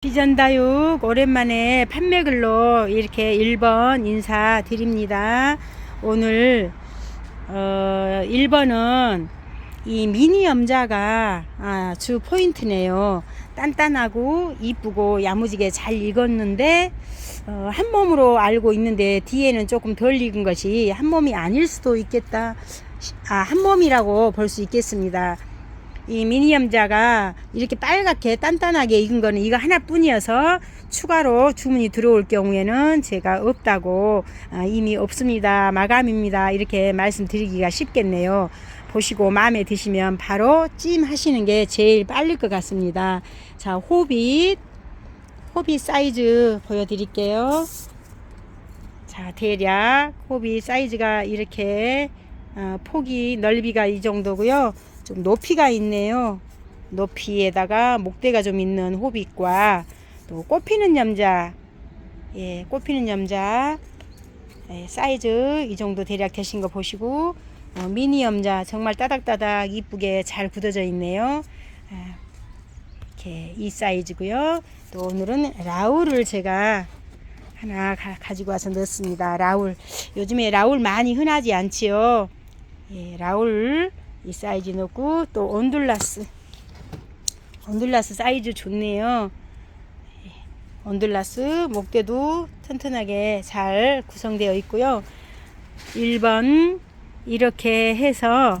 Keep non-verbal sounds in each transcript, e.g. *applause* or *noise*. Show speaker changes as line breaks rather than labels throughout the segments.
비전다육 오랜만에 판매글로 이렇게 1번 인사드립니다. 오늘 어 1번은 이 미니 염자가 아, 주 포인트네요. 단단하고 이쁘고 야무지게 잘 익었는데 어, 한 몸으로 알고 있는데 뒤에는 조금 덜 익은 것이 한 몸이 아닐 수도 있겠다. 아, 한 몸이라고 볼 수 있겠습니다. 이 미니 염자가 이렇게 빨갛게 단단하게 익은 거는 이거 하나뿐이어서 추가로 주문이 들어올 경우에는 제가 없다고 아, 이미 없습니다. 마감입니다. 이렇게 말씀드리기가 쉽겠네요. 보시고 마음에 드시면 바로 찜 하시는 게 제일 빠를 것 같습니다. 자 호빗 호빗 사이즈 보여드릴게요. 자 대략 호빗 사이즈가 이렇게 어, 폭이 넓이가 이 정도고요 좀 높이가 있네요. 높이에다가 목대가 좀 있는 호빗과 또 꽃피는 염자, 예, 꽃피는 염자 예, 사이즈 이 정도 대략 되신 거 보시고 어, 미니 염자 정말 따닥따닥 이쁘게 잘 굳어져 있네요. 아, 이렇게 이 사이즈고요. 또 오늘은 라울을 제가 하나 가, 지고 와서 넣습니다. 라울 요즘에 라울 많이 흔하지 않지요. 예, 라울 이 사이즈 넣고 또 온둘라스. 온둘라스 사이즈 좋네요. 온둘라스 목대도 튼튼하게 잘 구성되어 있고요. 1번 이렇게 해서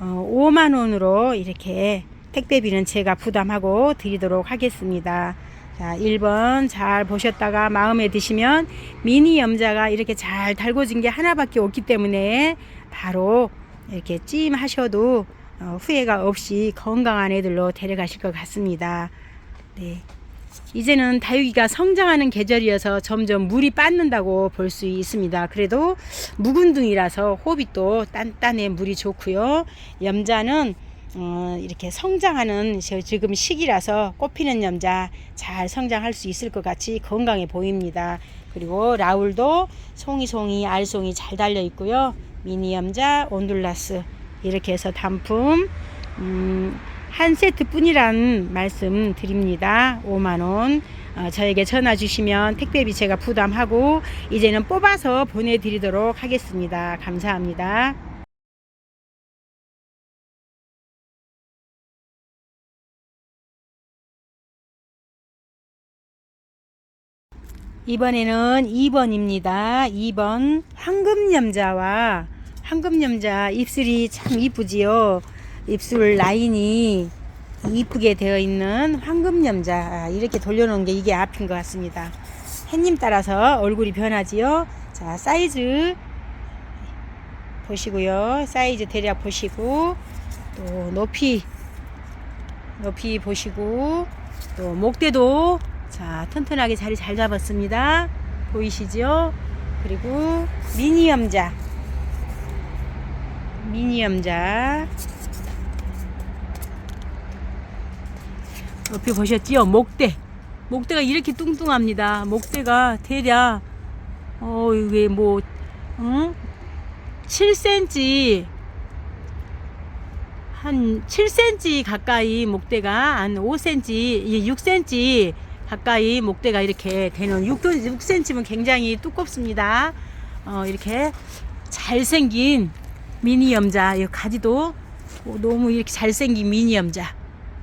어, 5만원으로 이렇게 택배비는 제가 부담하고 드리도록 하겠습니다. 자 1번 잘 보셨다가 마음에 드시면 미니 염자가 이렇게 잘 달궈진 게 하나밖에 없기 때문에 바로 이렇게 찜 하셔도 어, 후회가 없이 건강한 애들로 데려가실 것 같습니다. 네. 이제는 다육이가 성장하는 계절이어서 점점 물이 빠는다고 볼 수 있습니다. 그래도 묵은둥이라서 호빗도 단단해 물이 좋고요. 염자는 어, 이렇게 성장하는 지금 시기라서 꽃피는 염자 잘 성장할 수 있을 것 같이 건강해 보입니다. 그리고 라울도 송이송이 알송이 잘 달려 있고요. 미니 염자 온둘라스 이렇게 해서 단품 음, 한 세트 뿐이란 말씀 드립니다. 5만 원. 어, 저에게 전화 주시면 택배비 제가 부담하고 이제는 뽑아서 보내드리도록 하겠습니다. 감사합니다. 이번에는 2번입니다. 2번 황금염자와 황금염자 입술이 참 이쁘지요. 입술 라인이 이쁘게 되어 있는 황금염자 아, 이렇게 돌려놓은 게 이게 앞인 것 같습니다. 햇님 따라서 얼굴이 변하지요. 자 사이즈 보시고요. 사이즈 대략 보시고 또 높이 높이 보시고 또 목대도 자, 튼튼하게 자리 잘 잡았습니다. 보이시죠? 그리고 미니 염자. 미니 염자. 옆에 보셨지요? 목대. 목대가 이렇게 뚱뚱합니다. 목대가 대략, 어, 이게 뭐, 응? 7cm, 한 7cm 가까이 목대가 한 5cm, 6cm 가까이 목대가 이렇게 되는 6, 6cm면 굉장히 두껍습니다. 어, 이렇게 잘생긴 미니 염자, 이 가지도 너무 이렇게 잘생긴 미니 염자.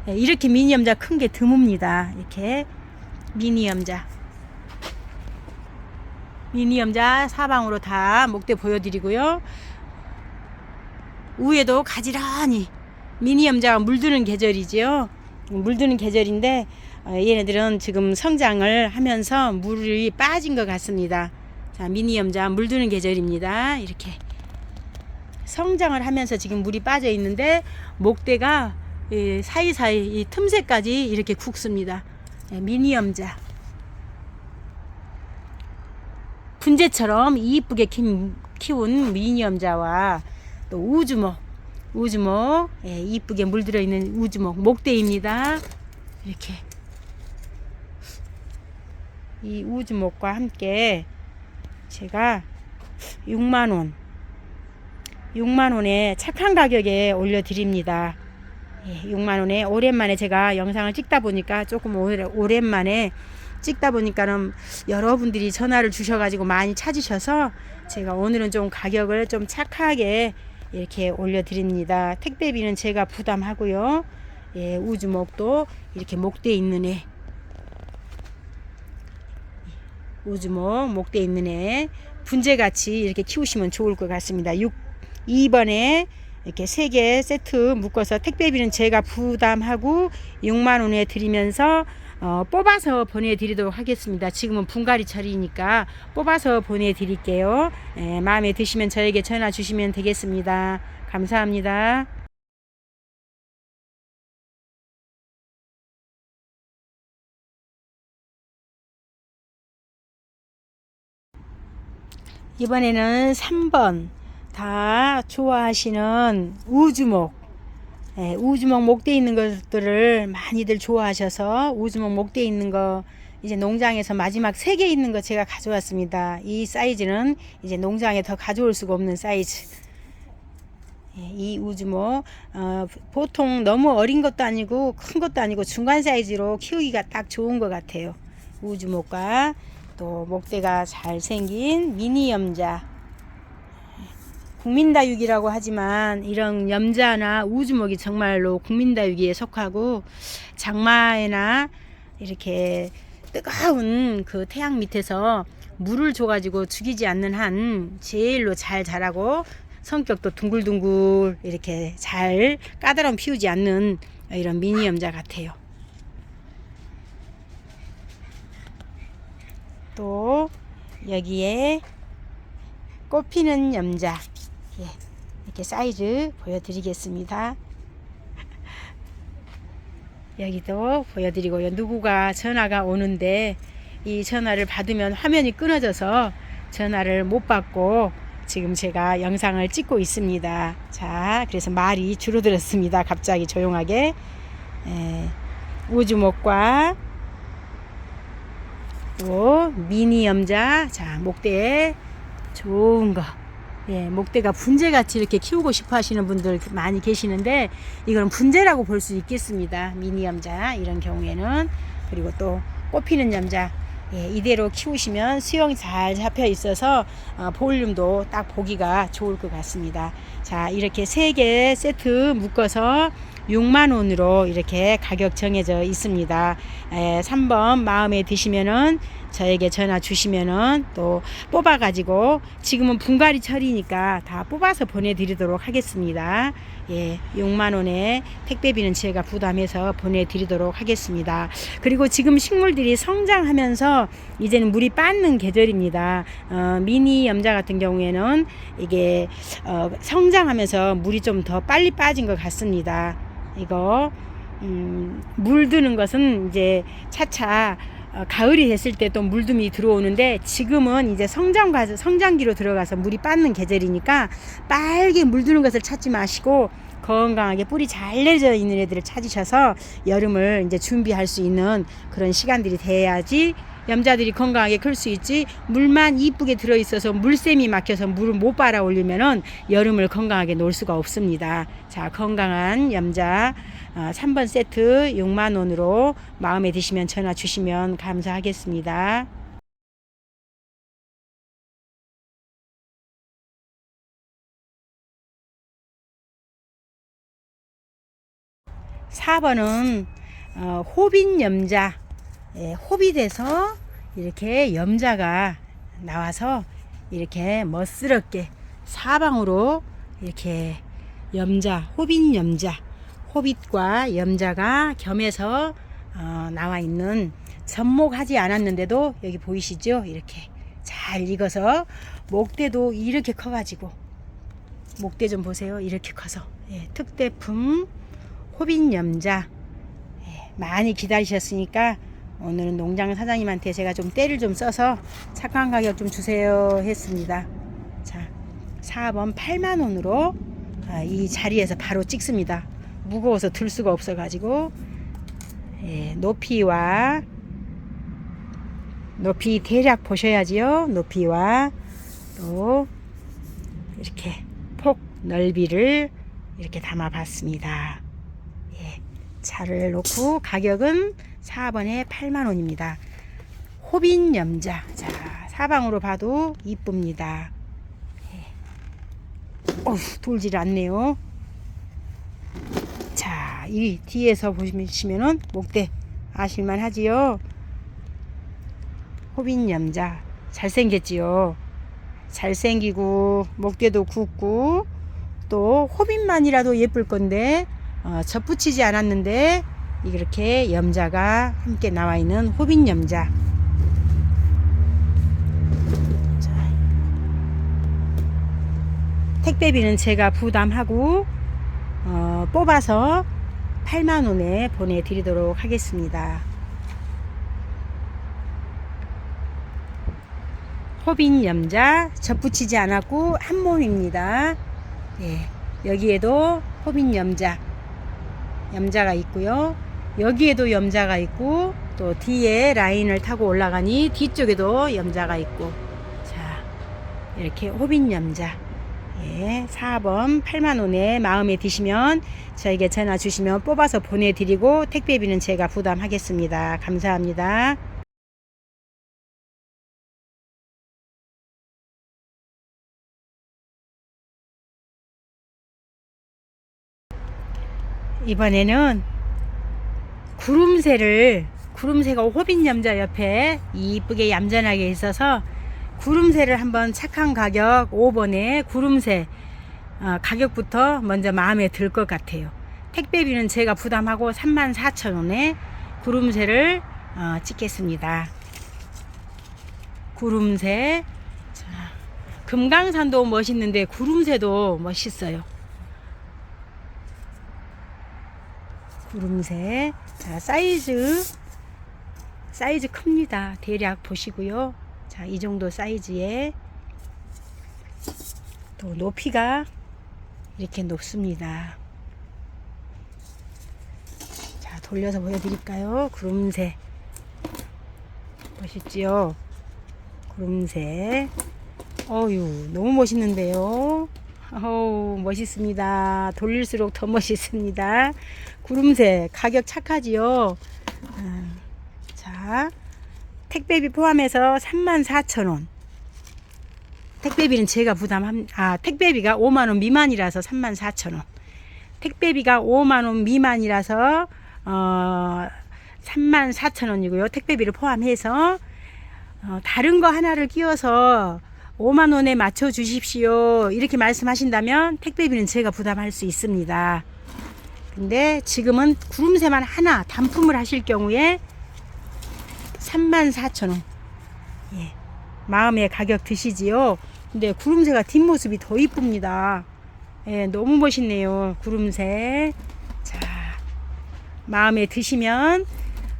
예, 이렇게 미니 염자 큰 게 드뭅니다. 이렇게 미니 염자. 미니 염자 사방으로 다 목대 보여드리고요. 위에도 가지런히 미니 염자가 물드는 계절이지요. 물드는 계절인데 어, 얘네들은 지금 성장을 하면서 물이 빠진 것 같습니다. 자, 미니 염자 물드는 계절입니다. 이렇게 성장을 하면서 지금 물이 빠져 있는데 목대가 사이사이 이 틈새까지 이렇게 굵습니다. 예, 미니 염자. 분재처럼 이쁘게 키운 미니 염자와 또 우주목, 우주목, 예, 이쁘게 물들어 있는 우주목 목대입니다. 이렇게 이 우주목과 함께 제가 6만원 6만원에 착한 가격에 올려드립니다 예, 6만 원에 오랜만에 제가 영상을 찍다 보니까 조금 오랜만에 찍다 보니까는 여러분들이 전화를 주셔가지고 많이 찾으셔서 제가 오늘은 좀 가격을 좀 착하게 이렇게 올려드립니다. 택배비는 제가 부담하고요. 예, 우주목도 이렇게 목대 있는 애. 우주목 목대 있는 애 분재같이 이렇게 키우시면 좋을 것 같습니다. 6 2번에 이렇게 세 개 세트 묶어서 택배비는 제가 부담하고 6만 원에 드리면서 어, 뽑아서 보내드리도록 하겠습니다. 지금은 분갈이철이니까 뽑아서 보내드릴게요. 예, 마음에 드시면 저에게 전화 주시면 되겠습니다. 감사합니다. 이번에는 3번 다 좋아하시는 우주목 예, 우주목 목대 있는 것들을 많이들 좋아하셔서 우주목 목대 있는 거 이제 농장에서 마지막 3개 있는 거 제가 가져왔습니다. 이 사이즈는 이제 농장에 더 가져올 수가 없는 사이즈. 예, 이 우주목 어, 보통 너무 어린 것도 아니고 큰 것도 아니고 중간 사이즈로 키우기가 딱 좋은 것 같아요. 우주목과 또 목대가 잘생긴 미니 염자 국민다육이라고 하지만 이런 염자나 우주목이 정말로 국민다육이에 속하고 장마에나 이렇게 뜨거운 그 태양 밑에서 물을 줘가지고 죽이지 않는 한 제일로 잘 자라고 성격도 둥글둥글 이렇게 잘 까다로움 피우지 않는 이런 미니 염자 같아요. 또 여기에 꽃피는 염자 예, 이렇게 사이즈 보여드리겠습니다. *laughs* 여기도 보여드리고요. 누구가 전화가 오는데 이 전화를 받으면 화면이 끊어져서 전화를 못 받고 지금 제가 영상을 찍고 있습니다. 자, 그래서 말이 줄어들었습니다. 갑자기 조용하게. 예, 우주목과 또 미니 염자. 자, 목대에 좋은 거. 예, 목대가 분재같이 이렇게 키우고 싶어 하시는 분들 많이 계시는데 이거는 분재라고 볼 수 있겠습니다. 미니 염자 이런 경우에는 그리고 또 꽃피는 염자 예, 이대로 키우시면 수영이 잘 잡혀 있어서 어, 볼륨도 딱 보기가 좋을 것 같습니다. 자 이렇게 세 개 세트 묶어서 6만 원으로 이렇게 가격 정해져 있습니다. 에, 3번 마음에 드시면은 저에게 전화 주시면은 또 뽑아 가지고 지금은 분갈이 철이니까 다 뽑아서 보내 드리도록 하겠습니다. 예, 6만 원에 택배비는 제가 부담해서 보내 드리도록 하겠습니다. 그리고 지금 식물들이 성장하면서 이제는 물이 빠는 계절입니다. 어, 미니 염자 같은 경우에는 이게 어, 성장하면서 물이 좀 더 빨리 빠진 것 같습니다. 이거 음, 물드는 것은 이제 차차 어, 가을이 됐을 때 또 물듬이 들어오는데 지금은 이제 성장 과 성장기로 들어가서 물이 빠는 계절이니까 빨개 물드는 것을 찾지 마시고 건강하게 뿌리 잘 내려져 있는 애들을 찾으셔서 여름을 이제 준비할 수 있는 그런 시간들이 돼야지 염자들이 건강하게 클 수 있지 물만 이쁘게 들어 있어서 물샘이 막혀서 물을 못 빨아 올리면은 여름을 건강하게 놀 수가 없습니다. 자 건강한 염자 어, 3번 세트 6만 원으로 마음에 드시면 전화 주시면 감사하겠습니다. 사 번은 어, 호빈 염자 예, 호빗에서 이렇게 염자가 나와서 이렇게 멋스럽게 사방으로 이렇게 염자, 호빗 염자, 호빗과 염자가 겸해서 어, 나와 있는 접목하지 않았는데도 여기 보이시죠? 이렇게 잘 익어서 목대도 이렇게 커가지고 목대 좀 보세요. 이렇게 커서 예, 특대품 호빗 염자 예, 많이 기다리셨으니까 오늘은 농장 사장님한테 제가 좀 때를 좀 써서 착한 가격 좀 주세요 했습니다. 자, 4번 8만 원으로 아, 이 자리에서 바로 찍습니다. 무거워서 들 수가 없어 가지고 예, 높이와 높이 대략 보셔야지요. 높이와 또 이렇게 폭 넓이를 이렇게 담아 봤습니다. 예, 자를 놓고 가격은 4번에 8만원입니다. 호빈 염자. 자, 사방으로 봐도 이쁩니다. 예. 어휴, 돌질 않네요. 자, 이 뒤에서 보시면은 목대 아실만 하지요? 호빈 염자. 잘생겼지요? 잘생기고, 목대도 굵고, 또 호빈만이라도 예쁠 건데, 어, 접붙이지 않았는데, 이렇게 염자가 함께 나와 있는 호빈 염자. 자, 택배비는 제가 부담하고 어, 뽑아서 8만 원에 보내드리도록 하겠습니다. 호빈 염자 접붙이지 않았고 한 몸입니다. 예, 여기에도 호빈 염자 염자가 있고요. 여기에도 염자가 있고 또 뒤에 라인을 타고 올라가니 뒤쪽에도 염자가 있고 자 이렇게 호빈 염자 예, 4번 8만원에 마음에 드시면 저에게 전화 주시면 뽑아서 보내드리고 택배비는 제가 부담하겠습니다. 감사합니다. 이번에는 구름새를 구름새가 호빈 염자 옆에 이쁘게 얌전하게 있어서 구름새를 한번 착한 가격 5번에 구름새 어, 가격부터 먼저 마음에 들 것 같아요. 택배비는 제가 부담하고 34,000원에 구름새를 어, 찍겠습니다. 구름새 자, 금강산도 멋있는데 구름새도 멋있어요. 구름새. 자 사이즈. 사이즈 큽니다. 대략 보시고요. 자 이 정도 사이즈에 또 높이가 이렇게 높습니다. 자 돌려서 보여드릴까요? 구름새. 멋있지요 구름새. 어유 너무 멋있는데요 어우 멋있습니다. 돌릴수록 더 멋있습니다. 구름새 가격 착하지요? 음, 자 택배비 포함해서 34,000원. 택배비는 제가 부담함 아 택배비가 5만원 미만이라서 34,000원. 택배비가 5만원 미만이라서 어 34,000원이고요. 택배비를 포함해서 어, 다른 거 하나를 끼워서 5만 원에 맞춰 주십시오. 이렇게 말씀하신다면 택배비는 제가 부담할 수 있습니다. 근데 지금은 구름새만 하나 단품을 하실 경우에 34,000원. 예. 마음의 가격 드시지요. 근데 구름새가 뒷모습이 더 이쁩니다. 예, 너무 멋있네요. 구름새. 자, 마음에 드시면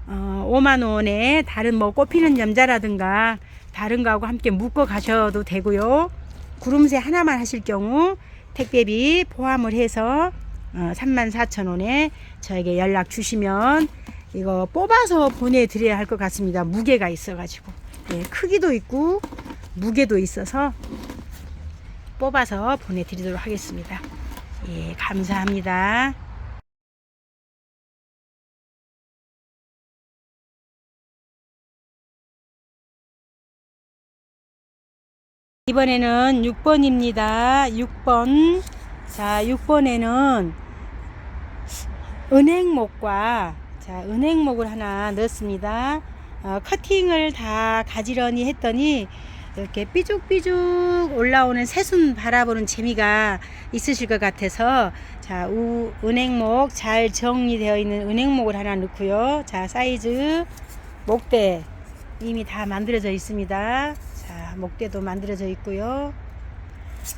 어, 5만 원에 다른 뭐 꽃피는 염자라든가 다른 거하고 함께 묶어 가셔도 되고요. 구름새 하나만 하실 경우 택배비 포함을 해서 어, 34,000원에 저에게 연락 주시면 이거 뽑아서 보내드려야 할 것 같습니다. 무게가 있어가지고 예, 크기도 있고 무게도 있어서 뽑아서 보내드리도록 하겠습니다. 예, 감사합니다. 이번에는 6번입니다. 6번. 자, 6번에는 은행목과 자, 은행목을 하나 넣었습니다. 어, 커팅을 다 가지런히 했더니 이렇게 삐죽삐죽 올라오는 새순 바라보는 재미가 있으실 것 같아서 자, 우, 은행목 잘 정리되어 있는 은행목을 하나 넣고요. 자, 사이즈 목대 이미 다 만들어져 있습니다. 자, 목대도 만들어져 있고요.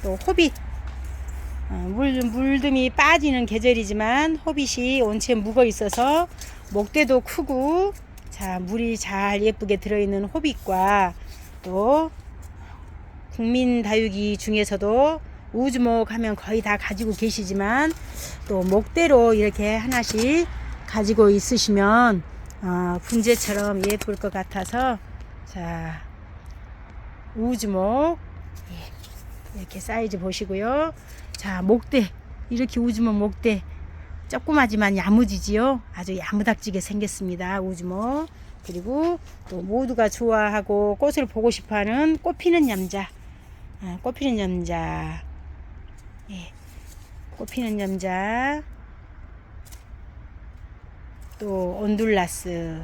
또 호빗 어, 물, 물듬이 빠지는 계절이지만 호빗이 온체 묵어 있어서 목대도 크고 자 물이 잘 예쁘게 들어있는 호빗과 또 국민 다육이 중에서도 우주목 하면 거의 다 가지고 계시지만 또 목대로 이렇게 하나씩 가지고 있으시면 어, 분재처럼 예쁠 것 같아서 자 우주목 예, 이렇게 사이즈 보시고요. 자 목대 이렇게 우주목 목대 조그마지만 야무지지요. 아주 야무닥지게 생겼습니다. 우주모. 그리고 또 모두가 좋아하고 꽃을 보고 싶어하는 꽃피는 남자. 아, 꽃피는 남자. 예. 꽃피는 남자. 또 온둘라스.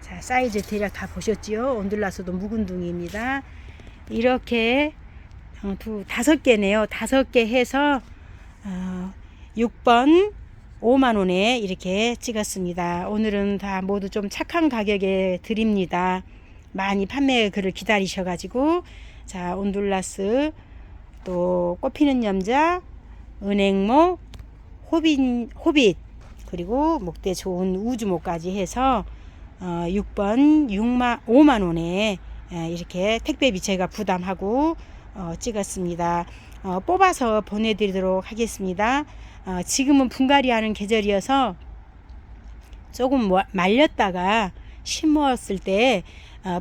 자, 사이즈 대략 다 보셨지요? 온둘라스도 묵은둥이입니다. 이렇게 어, 두 다섯 개네요. 다섯 개 해서 어, 6번 5만 원에 이렇게 찍었습니다. 오늘은 다 모두 좀 착한 가격에 드립니다. 많이 판매 글을 기다리셔 가지고 자 온둘라스 또 꽃피는 염자 은행목 호빈 호빗 그리고 목대 좋은 우주목까지 해서 어, 6번 6만 5만 원에 에, 이렇게 택배비 제가 부담하고 어, 찍었습니다. 어, 뽑아서 보내드리도록 하겠습니다. 어, 지금은 분갈이 하는 계절이어서 조금 뭐- 말렸다가 심었을 때 어,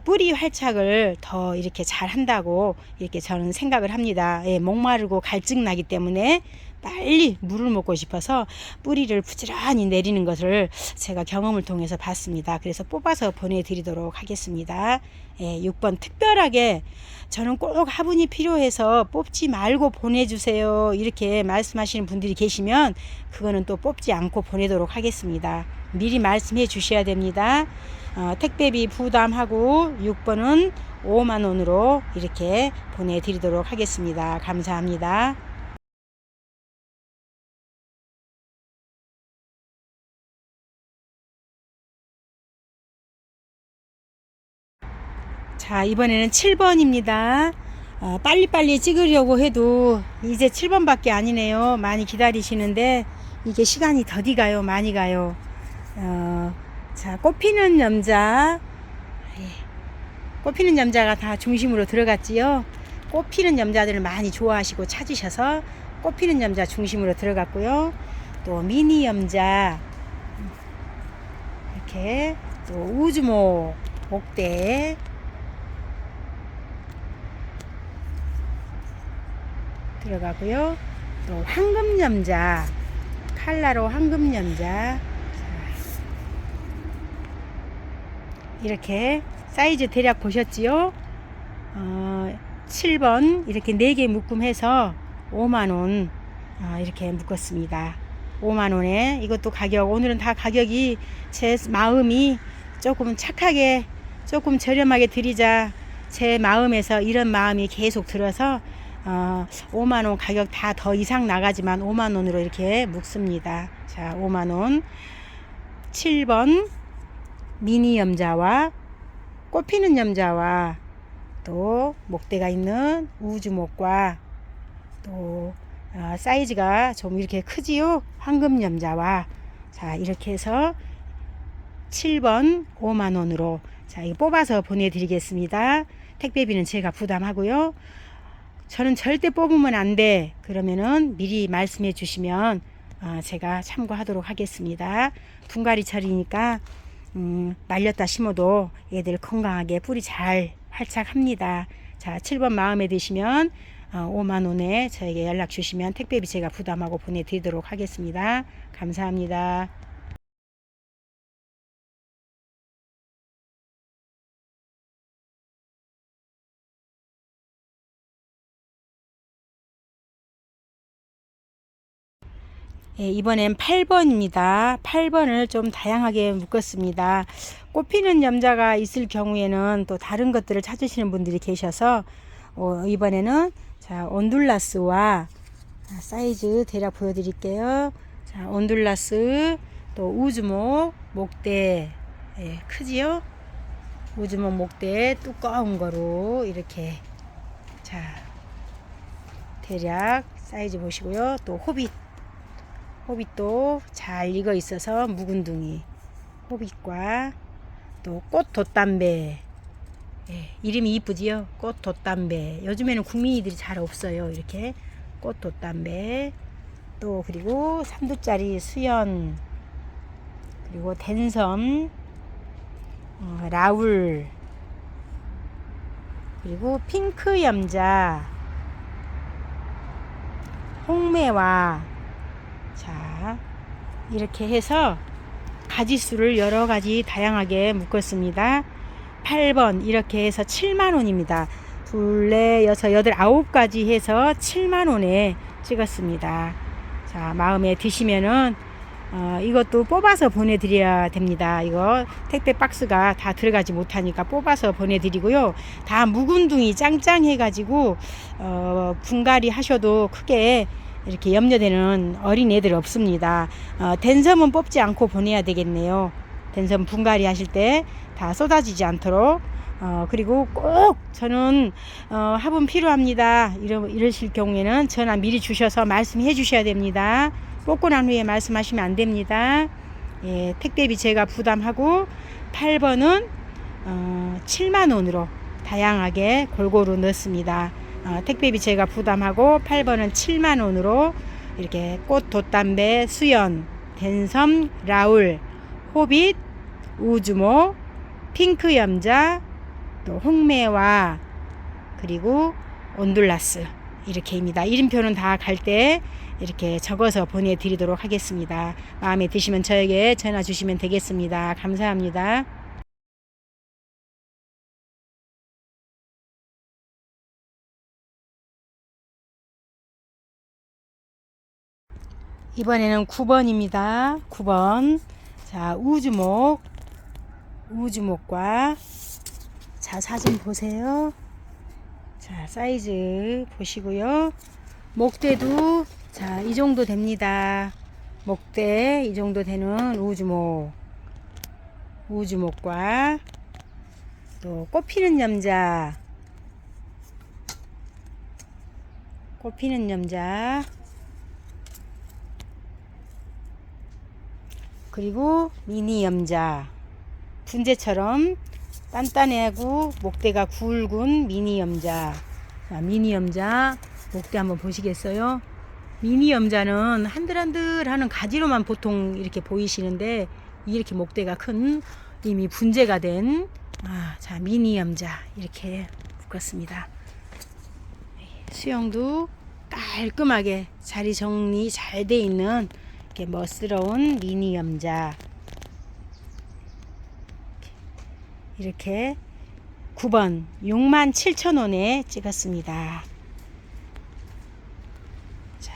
뿌리 활착을 더 이렇게 잘 한다고 이렇게 저는 생각을 합니다. 예, 목마르고 갈증 나기 때문에 빨리 물을 먹고 싶어서 뿌리를 부지런히 내리는 것을 제가 경험을 통해서 봤습니다. 그래서 뽑아서 보내드리도록 하겠습니다. 예, 6번 특별하게 저는 꼭 화분이 필요해서 뽑지 말고 보내주세요. 이렇게 말씀하시는 분들이 계시면 그거는 또 뽑지 않고 보내도록 하겠습니다. 미리 말씀해 주셔야 됩니다. 어, 택배비 부담하고 6번은 5만 원으로 이렇게 보내드리도록 하겠습니다. 감사합니다. 자, 이번에는 7번입니다. 어, 빨리빨리 찍으려고 해도 이제 7번밖에 아니네요. 많이 기다리시는데 이게 시간이 더디 가요. 많이 가요. 어, 자, 꽃피는 남자. 예. 꽃피는 남자가 다 중심으로 들어갔지요. 꽃피는 남자들을 많이 좋아하시고 찾으셔서 꽃피는 남자 중심으로 들어갔고요. 또 미니 염자 이렇게 또 우주목 목대 들어가고요. 또 황금 염자 칼라로 황금 염자 이렇게 사이즈 대략 보셨지요? 어, 7번 이렇게 4개 묶음해서 5만원 어, 이렇게 묶었습니다. 5만원에 이것도 가격 오늘은 다 가격이 제 마음이 조금 착하게 조금 저렴하게 드리자 제 마음에서 이런 마음이 계속 들어서 어, 5만원 가격 다 더 이상 나가지만 5만원으로 이렇게 묶습니다. 자 5만원 7번 미니 염자와 꽃피는 염자와 또 목대가 있는 우주목과 또 어, 사이즈가 좀 이렇게 크지요? 황금 염자와. 자 이렇게 해서 7번 5만원으로 자 이거 뽑아서 보내드리겠습니다. 택배비는 제가 부담하고요. 저는 절대 뽑으면 안 돼. 그러면은 미리 말씀해 주시면 어, 제가 참고하도록 하겠습니다. 분갈이 철이니까 음, 말렸다 심어도 얘들 건강하게 뿌리 잘 활착합니다. 자, 7번 마음에 드시면 어, 5만 원에 저에게 연락 주시면 택배비 제가 부담하고 보내드리도록 하겠습니다. 감사합니다. 예, 이번엔 8번입니다. 8번을 좀 다양하게 묶었습니다. 꽃피는 염자가 있을 경우에는 또 다른 것들을 찾으시는 분들이 계셔서 어, 이번에는 자 온둘라스와 자, 사이즈 대략 보여드릴게요. 자 온둘라스 또 우주목 목대 예, 크지요? 우주목 목대 두꺼운 거로 이렇게 자 대략 사이즈 보시고요. 또 호빗 호빗도 잘 익어 있어서 묵은둥이 호빗과 또 꽃 돛담배. 예, 이름이 이쁘지요? 꽃 돛담배. 요즘에는 국민이들이 잘 없어요 이렇게. 꽃 돛담배. 또 그리고 3두짜리 수연. 그리고 댄섬. 어, 라울. 그리고 핑크 염자. 홍매와 자, 이렇게 해서 가지수를 여러 가지 다양하게 묶었습니다. 8번 이렇게 해서 7만 원입니다. 둘, 넷, 여섯, 여덟, 아홉 가지 해서 7만 원에 찍었습니다. 자, 마음에 드시면은 어, 이것도 뽑아서 보내드려야 됩니다. 이거 택배 박스가 다 들어가지 못하니까 뽑아서 보내드리고요. 다 묵은둥이 짱짱해가지고 어, 분갈이 하셔도 크게 이렇게 염려되는 어린 애들 없습니다. 어, 댄섬은 뽑지 않고 보내야 되겠네요. 댄섬 분갈이 하실 때 다 쏟아지지 않도록 어, 그리고 꼭 저는 어, 화분 필요합니다. 이러, 이러실 경우에는 전화 미리 주셔서 말씀해 주셔야 됩니다. 뽑고 난 후에 말씀하시면 안 됩니다. 예, 택배비 제가 부담하고 8번은 어, 7만 원으로 다양하게 골고루 넣습니다. 어, 택배비 제가 부담하고 8번은 7만 원으로 이렇게 꽃 돛담배 수연 댄섬 라울 호빗 우주모 핑크 염자 또 홍매와 그리고 온둘라스 이렇게입니다. 이름표는 다 갈 때 이렇게 적어서 보내드리도록 하겠습니다. 마음에 드시면 저에게 전화 주시면 되겠습니다. 감사합니다. 이번에는 9번입니다. 9번. 자, 우주목. 우주목과 자, 사진 보세요. 자, 사이즈 보시고요. 목대도 자, 이 정도 됩니다. 목대 이 정도 되는 우주목. 우주목과 또 꽃피는 염자. 꽃피는 염자. 그리고 미니 염자. 분재처럼 단단하고 목대가 굵은 미니 염자. 자, 미니 염자 목대 한번 보시겠어요? 미니 염자는 한들한들 하는 가지로만 보통 이렇게 보이시는데 이렇게 목대가 큰 이미 분재가 된 아, 자, 미니 염자 이렇게 묶었습니다. 수영도 깔끔하게 자리 정리 잘 돼 있는 이렇게 멋스러운 미니 염자 이렇게 9번 67,000원에 찍었습니다. 자.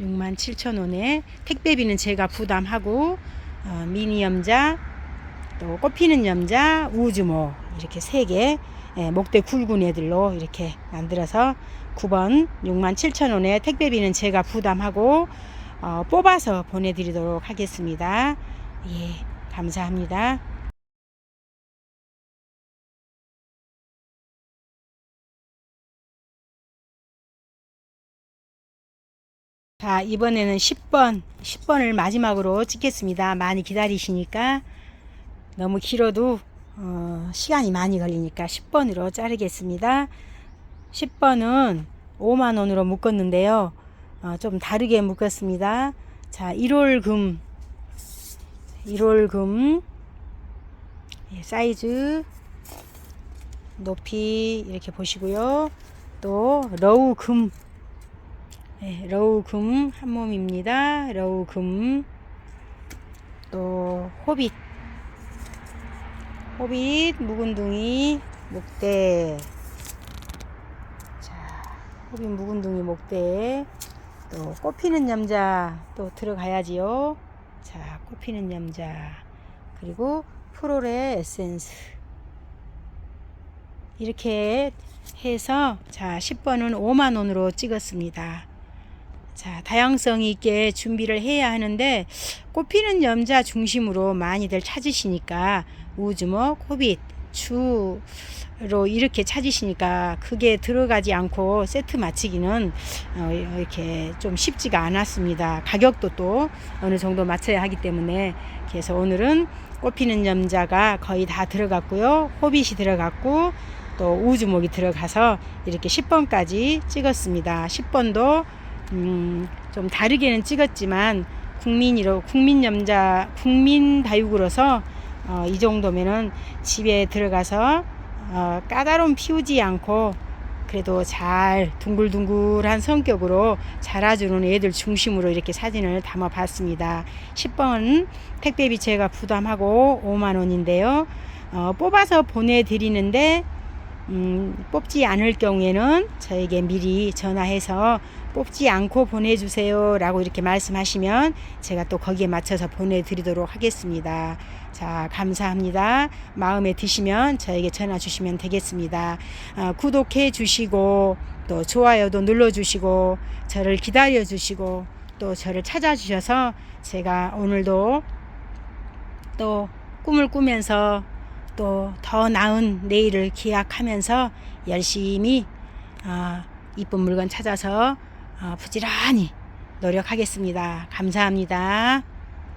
육 67,000원에 택배비는 제가 부담하고 어, 미니 염자 또 꽃피는 염자 우주모 이렇게 세개 예, 목대 굵은 애들로 이렇게 만들어서 9번 67,000원에 택배비는 제가 부담하고 어, 뽑아서 보내드리도록 하겠습니다. 예, 감사합니다. 자, 이번에는 10번, 10번을 마지막으로 찍겠습니다. 많이 기다리시니까 너무 길어도 어, 시간이 많이 걸리니까 10번으로 자르겠습니다. 10번은 5만 원으로 묶었는데요. 어, 좀 다르게 묶었습니다. 자, 1월 금 1월 금 예, 사이즈 높이 이렇게 보시고요. 또 러우 금 예, 러우 금 한 몸입니다. 러우 금 또 호빗 호빗 묵은둥이 목대. 자 호빗 묵은둥이 목대. 또 꽃피는 염자 또 들어가야지요. 자 꽃피는 염자. 그리고 프로레 에센스. 이렇게 해서 자 10번은 5만 원으로 찍었습니다. 자 다양성 있게 준비를 해야 하는데 꽃피는 염자 중심으로 많이들 찾으시니까 우주목 호빗 추로 이렇게 찾으시니까 그게 들어가지 않고 세트 맞추기는 어, 이렇게 좀 쉽지가 않았습니다. 가격도 또 어느 정도 맞춰야 하기 때문에 그래서 오늘은 꽃피는 염자가 거의 다 들어갔고요. 호빗이 들어갔고 또 우주목이 들어가서 이렇게 10번까지 찍었습니다. 10번도 음, 좀 다르게는 찍었지만 국민이로 국민 염자 국민 다육으로서 어, 이 정도면은 집에 들어가서 어, 까다로움 피우지 않고 그래도 잘 둥글둥글한 성격으로 자라주는 애들 중심으로 이렇게 사진을 담아 봤습니다. 10번 택배비 제가 부담하고 5만 원인데요. 어, 뽑아서 보내드리는데 음, 뽑지 않을 경우에는 저에게 미리 전화해서 뽑지 않고 보내주세요 라고 이렇게 말씀하시면 제가 또 거기에 맞춰서 보내드리도록 하겠습니다. 자, 감사합니다. 마음에 드시면 저에게 전화 주시면 되겠습니다. 어, 구독해 주시고 또 좋아요도 눌러 주시고 저를 기다려 주시고 또 저를 찾아주셔서 제가 오늘도 또 꿈을 꾸면서 또 더 나은 내일을 기약하면서 열심히 어, 이쁜 물건 찾아서 어, 부지런히 노력하겠습니다. 감사합니다.